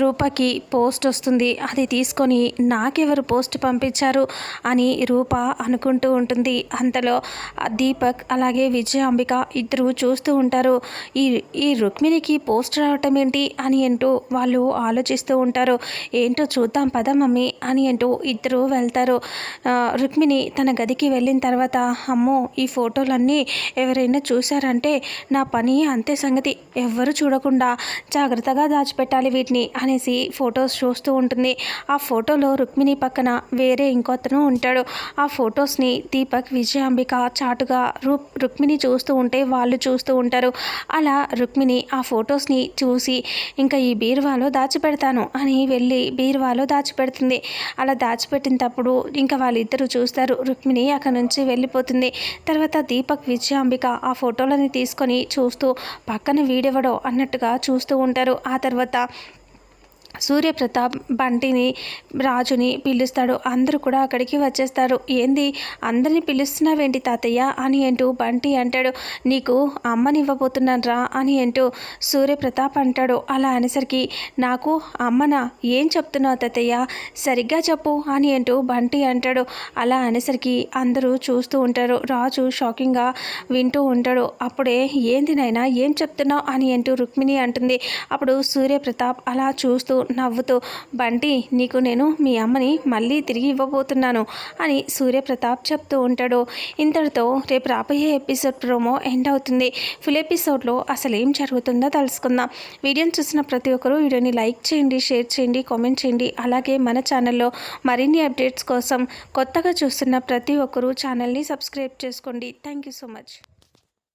రూపకి post వస్తుంది. అది తీసుకొని నాకెవరు పోస్ట్ పంపించారు అని రూప అనుకుంటూ ఉంటుంది. అంతలో దీపక్ అలాగే విజయాంబిక ఇద్దరు చూస్తూ ఉంటారు. ఈ ఈ రుక్మిణికి పోస్ట్ రావటం ఏంటి అని అంటూ వాళ్ళు ఆలోచిస్తూ ఉంటారు. ఏంటో చూద్దాం పద మమ్మీ అని అంటూ ఇద్దరు వెళ్తారు. రుక్మిణి తన గదికి వెళ్ళిన తర్వాత అమ్మో ఈ ఫోటోలన్నీ ఎవరైనా చూశారంటే నా పని అంతే సంగతి. ఎవ్వరు చూడకుండా జాగ్రత్తగా దాచిపెట్టాలి వీటిని అనేసి ఫొటోస్ చూస్తూ ఉంటుంది. ఆ ఫోటోలో రుక్మిణి పక్కన వేరే ఇంకొతను ఉంటాడు. ఆ ఫొటోస్ని దీపక్ విజయాంబిక చాటుగా రు రుక్మిణి చూస్తూ ఉంటే వాళ్ళు చూస్తూ ఉంటారు. అలా రుక్మిణి ఆ ఫొటోస్ని చూసి ఇంకా ఈ బీరువాలో దాచిపెడతాను అని వెళ్ళి బీరువాలో దాచిపెడుతుంది. అలా దాచిపెట్టినప్పుడు ఇంకా వాళ్ళిద్దరూ చూస్తారు. రుక్మిణి అక్కడ నుంచి వెళ్ళిపోతుంది. తర్వాత దీపక్ విజయాంబిక ఆ ఫోటోలని తీసుకొని చూస్తూ పక్కన వీడెవడో అన్నట్టుగా చూస్తూ ఉంటారు. ఆ తర్వాత సూర్యప్రతాప్ బంటిని రాజుని పిలుస్తాడు. అందరూ కూడా అక్కడికి వచ్చేస్తారు. ఏంది? అందరిని పిలుస్తున్నావేంటి తాతయ్య? అని అంటూ బంటి అంటాడు. నీకు అమ్మనివ్వబోతున్నాను రా అని అంటూ సూర్యప్రతాప్ అంటాడు. అలా అనేసరికి నాకు అమ్మనా? ఏం చెప్తున్నావు తాతయ్య? సరిగ్గా చెప్పు అని అంటూ బంటి అంటాడు. అలా అనేసరికి అందరూ చూస్తూ ఉంటారు. రాజు షాకింగ్గా వింటూ ఉంటాడు. అప్పుడే ఏంది నాయనా? ఏం చెప్తున్నావు? అని అంటూ రుక్మిణి అంటుంది. అప్పుడు సూర్యప్రతాప్ అలా చూస్తూ నవ్వుతూ బంటి నీకు నేను మీ అమ్మని మళ్ళీ తిరిగి ఇవ్వబోతున్నాను అని సూర్యప్రతాప్ చెప్తూ ఉంటాడు. ఇంతటితో రేపు రాబోయే ఎపిసోడ్ ప్రోమో ఎండ్ అవుతుంది. ఫుల్ ఎపిసోడ్లో అసలు ఏం జరుగుతుందో తెలుసుకుందాం. వీడియోని చూసిన ప్రతి ఒక్కరూ వీడియోని లైక్ చేయండి షేర్ చేయండి కామెంట్ చేయండి. అలాగే మన ఛానల్లో మరిన్ని అప్డేట్స్ కోసం కొత్తగా చూస్తున్న ప్రతి ఒక్కరూ ఛానల్ని సబ్స్క్రైబ్ చేసుకోండి. Thank you so much.